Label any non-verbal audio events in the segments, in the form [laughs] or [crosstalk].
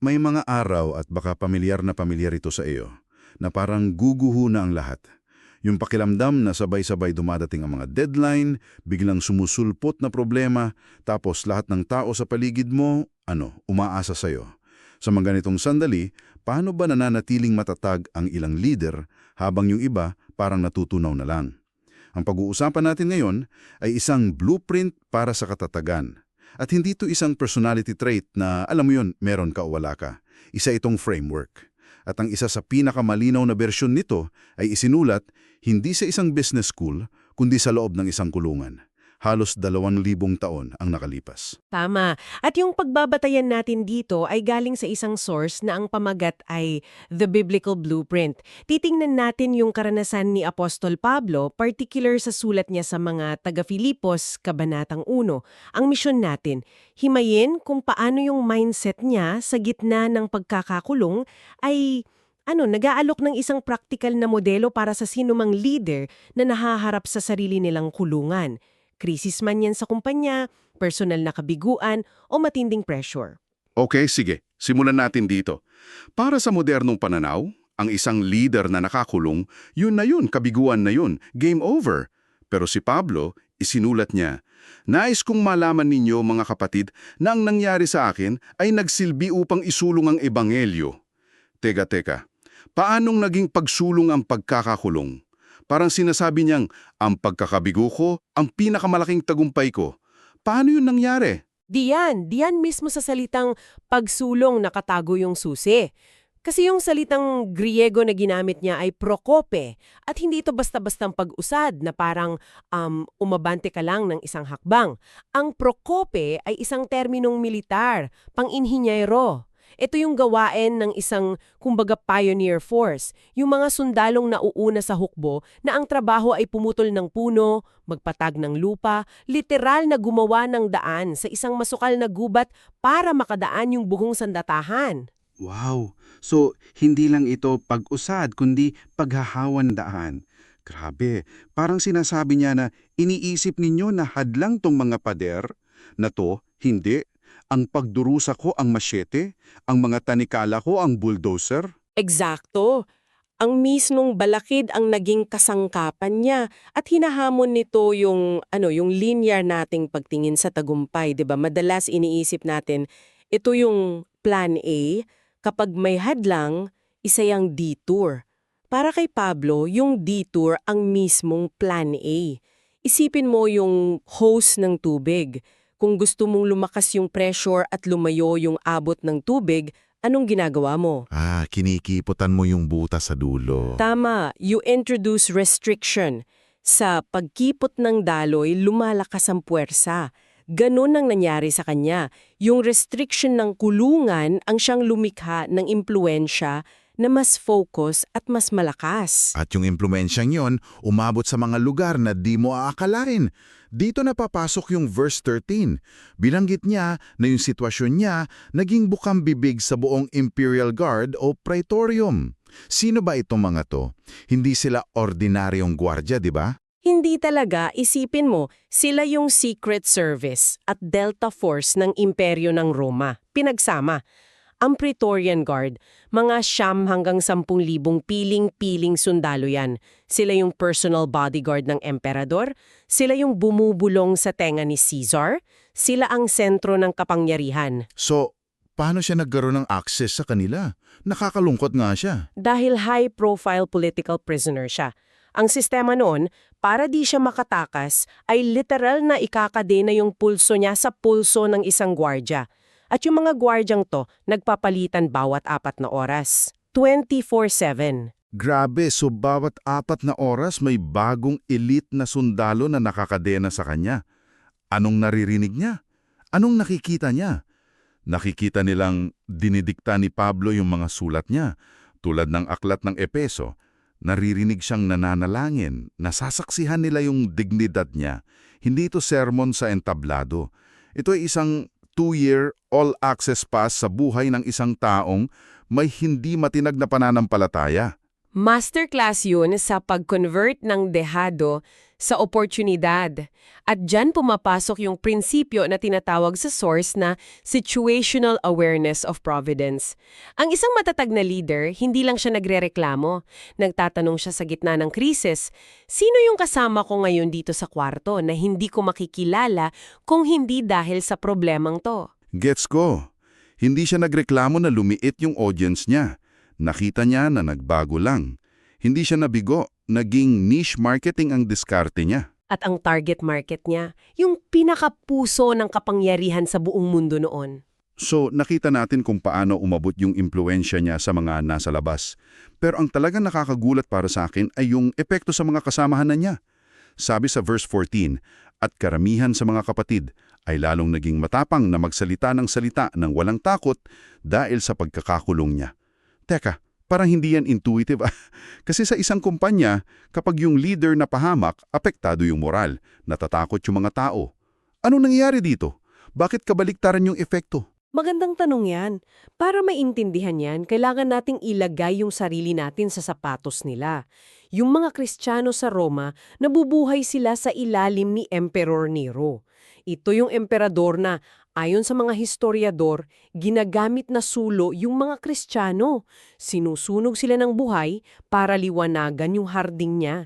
may mga araw at baka pamilyar na pamilyar ito sa iyo, na parang guguho na ang lahat. Yung pakilamdam na sabay-sabay dumadating ang mga deadline, biglang sumusulpot na problema, tapos lahat ng tao sa paligid mo, ano, umaasa sa'yo. Sa mga ganitong sandali, paano ba nananatiling matatag ang ilang leader habang yung iba parang natutunaw na lang? Ang pag-uusapan natin ngayon ay isang blueprint para sa katatagan. At hindi ito isang personality trait na, alam mo yun, meron ka o wala ka. Isa itong framework. At ang isa sa pinakamalinaw na bersyon nito ay isinulat hindi sa isang business school, kundi sa loob ng isang kulungan. Halos dalawang libong taon ang nakalipas. Tama. At yung pagbabatayan natin dito ay galing sa isang source na ang pamagat ay The Biblical Blueprint. Titingnan natin yung karanasan ni Apostol Pablo, particular sa sulat niya sa mga taga-Filipos, Kabanatang 1. Ang misyon natin, himayin kung paano yung mindset niya sa gitna ng pagkakakulong ay ano, nag-aalok ng isang practical na modelo para sa sinumang leader na nahaharap sa sarili nilang kulungan. Krisis man yan sa kumpanya, personal na kabiguan o matinding pressure. Okay, sige. Simulan natin dito. Para sa modernong pananaw, ang isang leader na nakakulong, yun na yun, kabiguan na yun, game over. Pero si Pablo, isinulat niya, Nais kong malaman ninyo mga kapatid na ang nangyari sa akin ay nagsilbi upang isulong ang ebanghelyo. Teka, teka. Paanong naging pagsulong ang pagkakakulong? Parang sinasabi niyang, ang pagkakabigo ko, ang pinakamalaking tagumpay ko. Paano yun nangyari? Diyan, diyan mismo sa salitang pagsulong nakatago yung susi. Kasi yung salitang Griego na ginamit niya ay prokope at hindi ito basta-bastang pag-usad na parang um, umabante ka lang ng isang hakbang. Ang prokope ay isang terminong militar, pang-inhinyero. Ito yung gawain ng isang, kumbaga, pioneer force. Yung mga sundalong nauuna sa hukbo na ang trabaho ay pumutol ng puno, magpatag ng lupa, literal na gumawa ng daan sa isang masukal na gubat para makadaan yung buhong sandatahan. Wow! So, hindi lang ito pag-usad, kundi paghahawan daan. Grabe, parang sinasabi niya na iniisip ninyo na hadlang tong mga pader na to, hindi. Ang pagdurusa ko ang masyete, ang mga tanikala ko ang bulldozer. Eksakto. Ang mismong balakid ang naging kasangkapan niya at hinahamon nito yung ano yung linear nating pagtingin sa tagumpay, 'di ba? Madalas iniisip natin ito yung plan A, kapag may hadlang, isa yung detour. Para kay Pablo, yung detour ang mismong plan A. Isipin mo yung hose ng tubig. Kung gusto mong lumakas yung pressure at lumayo yung abot ng tubig, anong ginagawa mo? Ah, kinikiputan mo yung butas sa dulo. Tama, you introduce restriction. Sa pagkipot ng daloy, lumalakas ang puwersa. Ganon ang nangyari sa kanya. Yung restriction ng kulungan ang siyang lumikha ng impluensya na mas focus at mas malakas. At yung impluensyang yon, umabot sa mga lugar na di mo aakalain. Dito na papasok yung verse 13. Binanggit niya na yung sitwasyon niya naging bukang bibig sa buong Imperial Guard o Praetorium. Sino ba itong mga to? Hindi sila ordinaryong gwardya, di ba? Hindi talaga, isipin mo, sila yung Secret Service at Delta Force ng Imperyo ng Roma. Pinagsama. Ang Praetorian Guard, mga siyam hanggang sampung libong piling-piling sundalo yan. Sila yung personal bodyguard ng emperador, sila yung bumubulong sa tenga ni Caesar, sila ang sentro ng kapangyarihan. So, paano siya nagkaroon ng access sa kanila? Nakakalungkot nga siya. Dahil high-profile political prisoner siya. Ang sistema noon, para di siya makatakas, ay literal na ikakadena yung pulso niya sa pulso ng isang gwardya. At yung mga gwardyang to, nagpapalitan bawat apat na oras. 24-7. Grabe, so bawat apat na oras may bagong elite na sundalo na nakakadena sa kanya. Anong naririnig niya? Anong nakikita niya? Nakikita nilang dinidikta ni Pablo yung mga sulat niya, tulad ng aklat ng Epeso. Naririnig siyang nananalangin, nasasaksihan nila yung dignidad niya. Hindi ito sermon sa entablado. Ito ay isang two-year all-access pass sa buhay ng isang taong may hindi matinag na pananampalataya. Masterclass yun sa pag-convert ng dehado sa oportunidad. At dyan pumapasok yung prinsipyo na tinatawag sa source na situational awareness of providence. Ang isang matatag na leader, hindi lang siya nagrereklamo. Nagtatanong siya sa gitna ng krisis, sino yung kasama ko ngayon dito sa kwarto na hindi ko makikilala kung hindi dahil sa problemang to? Gets ko. Hindi siya nagreklamo na lumiit yung audience niya. Nakita niya na nagbago lang. Hindi siya nabigo. Naging niche marketing ang diskarte niya. At ang target market niya, yung pinakapuso ng kapangyarihan sa buong mundo noon. So, nakita natin kung paano umabot yung impluensya niya sa mga nasa labas. Pero ang talagang nakakagulat para sa akin ay yung epekto sa mga kasamahan na niya. Sabi sa verse 14, At karamihan sa mga kapatid ay lalong naging matapang na magsalita ng salita ng walang takot dahil sa pagkakakulong niya. Teka, parang hindi yan intuitive. [laughs] Kasi sa isang kumpanya, kapag yung leader na pahamak, apektado yung moral, natatakot yung mga tao. Anong nangyayari dito? Bakit kabaliktaran yung epekto? Magandang tanong yan. Para maintindihan yan, kailangan nating ilagay yung sarili natin sa sapatos nila. Yung mga Kristiyano sa Roma, nabubuhay sila sa ilalim ni Emperor Nero. Ito yung emperador na, ayon sa mga historiador, ginagamit na sulo yung mga Kristiyano. Sinusunog sila ng buhay para liwanagan yung harding niya.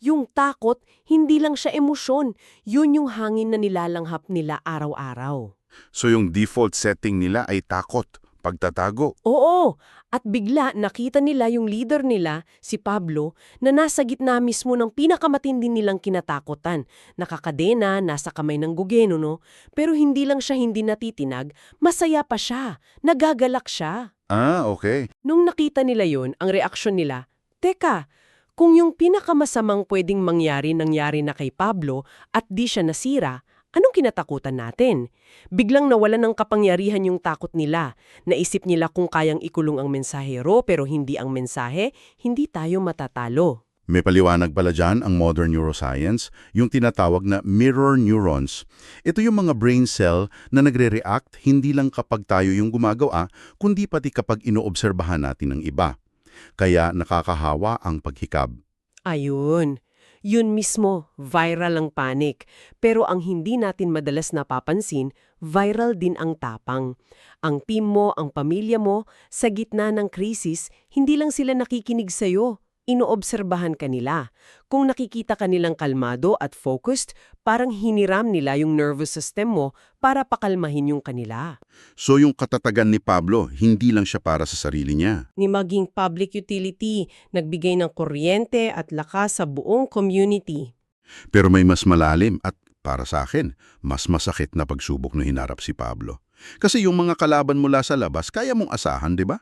Yung takot, hindi lang siya emosyon. Yun yung hangin na nilalanghap nila araw-araw. So yung default setting nila ay takot, pagtatago. Oo, at bigla nakita nila yung leader nila, si Pablo, na nasa gitna mismo ng pinakamatindi nilang kinatakutan. Nakakadena, nasa kamay ng gugeno, no? Pero hindi lang siya hindi natitinag, masaya pa siya, nagagalak siya. Ah, okay. Nung nakita nila yun, ang reaksyon nila, Teka, kung yung pinakamasamang pwedeng mangyari nangyari na kay Pablo at di siya nasira, anong kinatakutan natin? Biglang nawalan ng kapangyarihan yung takot nila. Naisip nila kung kayang ikulong ang mensahero pero hindi ang mensahe, hindi tayo matatalo. May paliwanag pala dyan ang modern neuroscience, yung tinatawag na mirror neurons. Ito yung mga brain cell na nagre-react hindi lang kapag tayo yung gumagawa, kundi pati kapag inoobserbahan natin ng iba. Kaya nakakahawa ang paghikab. Ayun. Yun mismo, viral ang panic. Pero ang hindi natin madalas napapansin, viral din ang tapang. Ang team mo, ang pamilya mo, sa gitna ng krisis, hindi lang sila nakikinig sa'yo. Inoobserbahan ka nila. Kung nakikita ka nilang kalmado at focused, parang hiniram nila yung nervous system mo para pakalmahin yung kanila. So yung katatagan ni Pablo, hindi lang siya para sa sarili niya. Ni maging public utility, nagbigay ng kuryente at lakas sa buong community. Pero may mas malalim at, para sa akin, mas masakit na pagsubok na hinarap si Pablo. Kasi yung mga kalaban mula sa labas, kaya mong asahan, di ba?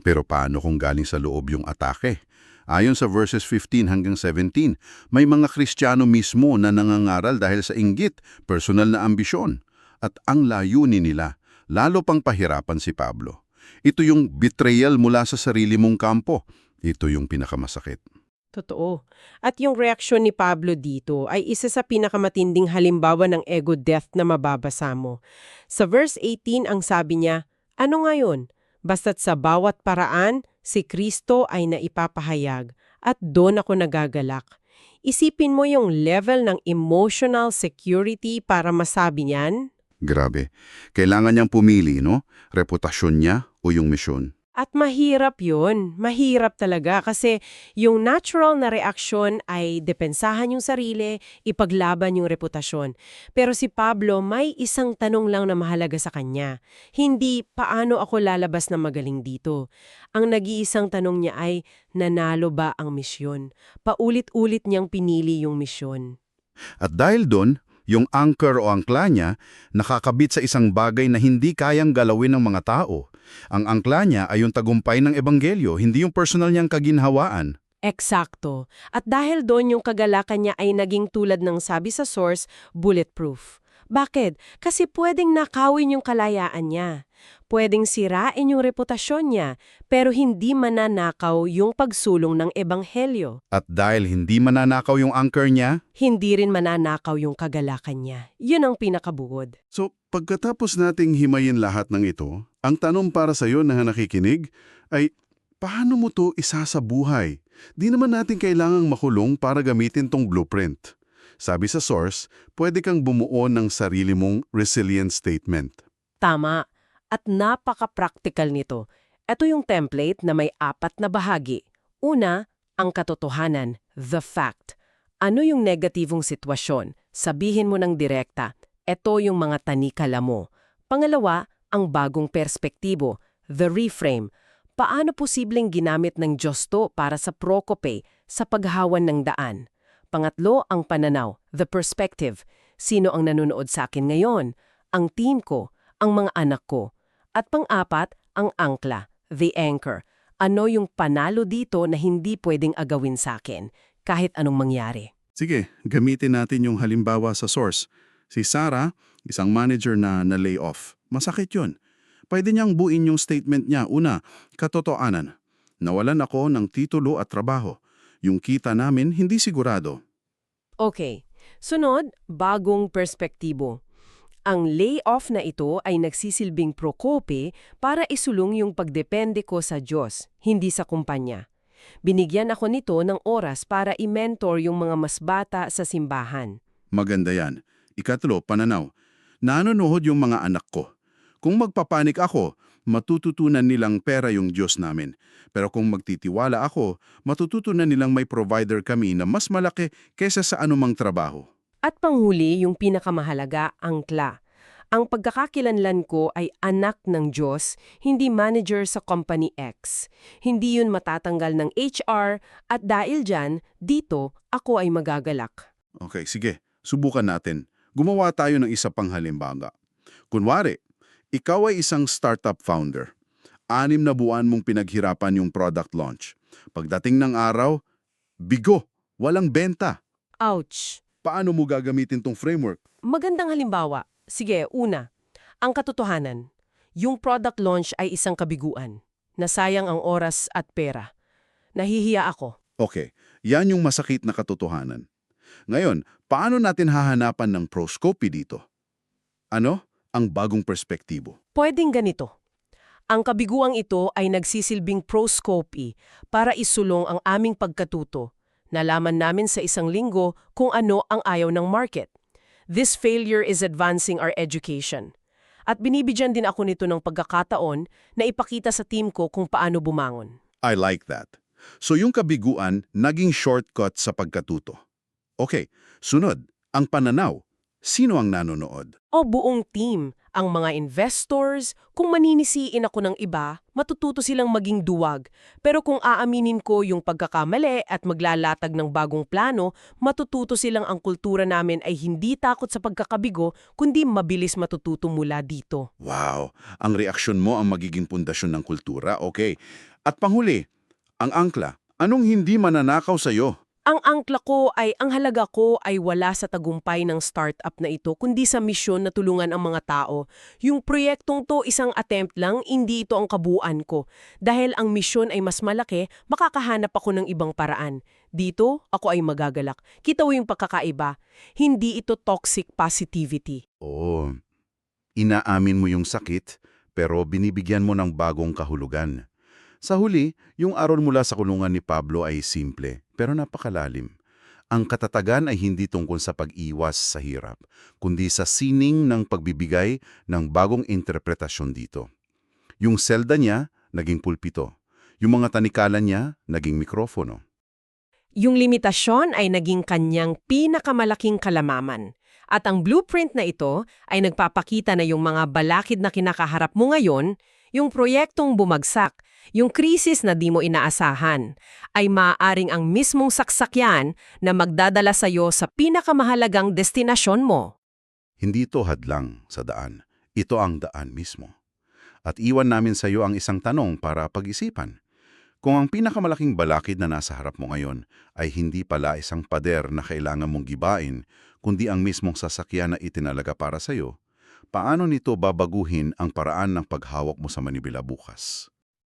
Pero paano kung galing sa loob yung atake? Ayon sa verses 15 hanggang 17, may mga Kristiyano mismo na nangangaral dahil sa inggit, personal na ambisyon. At ang layunin nila, lalo pang pahirapan si Pablo. Ito yung betrayal mula sa sarili mong kampo. Ito yung pinakamasakit. Totoo. At yung reaksyon ni Pablo dito ay isa sa pinakamatinding halimbawa ng ego death na mababasa mo. Sa verse 18 ang sabi niya, Ano ngayon? Basta't sa bawat paraan, si Kristo ay naipapahayag at doon ako nagagalak. Isipin mo yung level ng emotional security para masabi niyan. Grabe. Kailangan niyang pumili, no? Reputasyon niya o yung misyon. At mahirap yun. Mahirap talaga kasi yung natural na reaksyon ay depensahan yung sarili, ipaglaban yung reputasyon. Pero si Pablo may isang tanong lang na mahalaga sa kanya. Hindi paano ako lalabas na magaling dito. Ang nag-iisang tanong niya ay nanalo ba ang misyon? Paulit-ulit niyang pinili yung misyon. At dahil doon, yung anchor o angkla niya nakakabit sa isang bagay na hindi kayang galawin ng mga tao. Ang angkla niya ay yung tagumpay ng ebanghelyo, hindi yung personal niyang kaginhawaan. Eksakto. At dahil doon yung kagalakan niya ay naging tulad ng sabi sa source, bulletproof. Bakit? Kasi pwedeng nakawin yung kalayaan niya. Pwedeng sirain yung reputasyon niya, pero hindi mananakaw yung pagsulong ng ebanghelyo. At dahil hindi mananakaw yung anchor niya, Hindi rin mananakaw yung kagalakan niya. Yun ang pinakabuod. So, pagkatapos nating himayin lahat ng ito, ang tanong para sa iyo na nakikinig ay, paano mo to isa sa buhay? Di naman natin kailangang makulong para gamitin tong blueprint. Sabi sa source, pwede kang bumuo ng sarili mong resilient statement. Tama. At napaka-practical nito. Ito yung template na may apat na bahagi. Una, ang katotohanan, the fact. Ano yung negatibong sitwasyon? Sabihin mo ng direkta. Ito yung mga tanikala mo. Pangalawa, ang bagong perspektibo, the reframe. Paano posibleng ginamit ng Diyos to para sa Procope, sa paghawan ng daan? Pangatlo, ang pananaw, the perspective. Sino ang nanonood sa akin ngayon? Ang team ko, ang mga anak ko. At pang-apat, ang angkla, the anchor. Ano yung panalo dito na hindi pwedeng agawin sa akin, kahit anong mangyari? Sige, gamitin natin yung halimbawa sa source. Si Sarah, isang manager na na-lay off. Masakit yun. Pwede niyang buin yung statement niya. Una, katotoanan. Nawalan ako ng titulo at trabaho. Yung kita namin hindi sigurado. Okay. Sunod, bagong perspektibo. Ang layoff na ito ay nagsisilbing prokope para isulong yung pagdepende ko sa Diyos, hindi sa kumpanya. Binigyan ako nito ng oras para i-mentor yung mga mas bata sa simbahan. Maganda yan. Ikatlo, pananaw. Nanonood yung mga anak ko. Kung magpapanik ako, matututunan nilang pera yung Diyos namin. Pero kung magtitiwala ako, matututunan nilang may provider kami na mas malaki kesa sa anumang trabaho. At panghuli, yung pinakamahalaga, angkla. Ang pagkakakilanlan ko ay anak ng Diyos, hindi manager sa Company X. Hindi yun matatanggal ng HR at dahil dyan, dito ako ay magagalak. Okay, sige. Subukan natin. Gumawa tayo ng isa pang halimbawa. Kunwari, ikaw ay isang startup founder. Anim na buwan mong pinaghirapan yung product launch. Pagdating ng araw, bigo, walang benta. Ouch! Paano mo gagamitin tong framework? Magandang halimbawa. Sige, una. Ang katotohanan. Yung product launch ay isang kabiguan. Nasayang ang oras at pera. Nahihiya ako. Okay, yan yung masakit na katotohanan. Ngayon, paano natin hahanapan ng proscopy dito? Ano? Ang bagong perspektibo. Pwedeng ganito. Ang kabiguang ito ay nagsisilbing proscopy para isulong ang aming pagkatuto. Nalaman namin sa isang linggo kung ano ang ayaw ng market. This failure is advancing our education. At binibigyan din ako nito ng pagkakataon na ipakita sa team ko kung paano bumangon. I like that. So yung kabiguan, naging shortcut sa pagkatuto. Okay, sunod, ang pananaw. Sino ang nanonood? O buong team, ang mga investors, kung maninisiin ako ng iba, matututo silang maging duwag. Pero kung aaminin ko yung pagkakamali at maglalatag ng bagong plano, matututo silang ang kultura namin ay hindi takot sa pagkakabigo, kundi mabilis matututo mula dito. Wow, ang reaksyon mo ang magiging pundasyon ng kultura, okay. At panghuli, ang angkla. Anong hindi mananakaw sa'yo? Ang angkla ko ay ang halaga ko ay wala sa tagumpay ng startup na ito kundi sa misyon na tulungan ang mga tao. Yung proyektong to isang attempt lang, hindi ito ang kabuuan ko. Dahil ang misyon ay mas malaki, makakahanap ako ng ibang paraan. Dito, ako ay magagalak. Kita mo yung pagkakaiba. Hindi ito toxic positivity. Oo. Inaamin mo yung sakit, pero binibigyan mo ng bagong kahulugan. Sa huli, yung aron mula sa kulungan ni Pablo ay simple, pero napakalalim. Ang katatagan ay hindi tungkol sa pag-iwas sa hirap, kundi sa sining ng pagbibigay ng bagong interpretasyon dito. Yung selda niya, naging pulpito. Yung mga tanikalan niya, naging mikrofono. Yung limitasyon ay naging kanyang pinakamalaking kalamaman. At ang blueprint na ito ay nagpapakita na yung mga balakid na kinakaharap mo ngayon, yung proyektong bumagsak, yung krisis na di mo inaasahan, ay maaaring ang mismong saksakyan na magdadala sa iyo sa pinakamahalagang destinasyon mo. Hindi ito hadlang sa daan. Ito ang daan mismo. At iwan namin sa iyo ang isang tanong para pag-isipan. Kung ang pinakamalaking balakid na nasa harap mo ngayon ay hindi pala isang pader na kailangan mong gibain, kundi ang mismong sasakyan na itinalaga para sa iyo, paano nito babaguhin ang paraan ng paghawak mo sa Manibela bukas?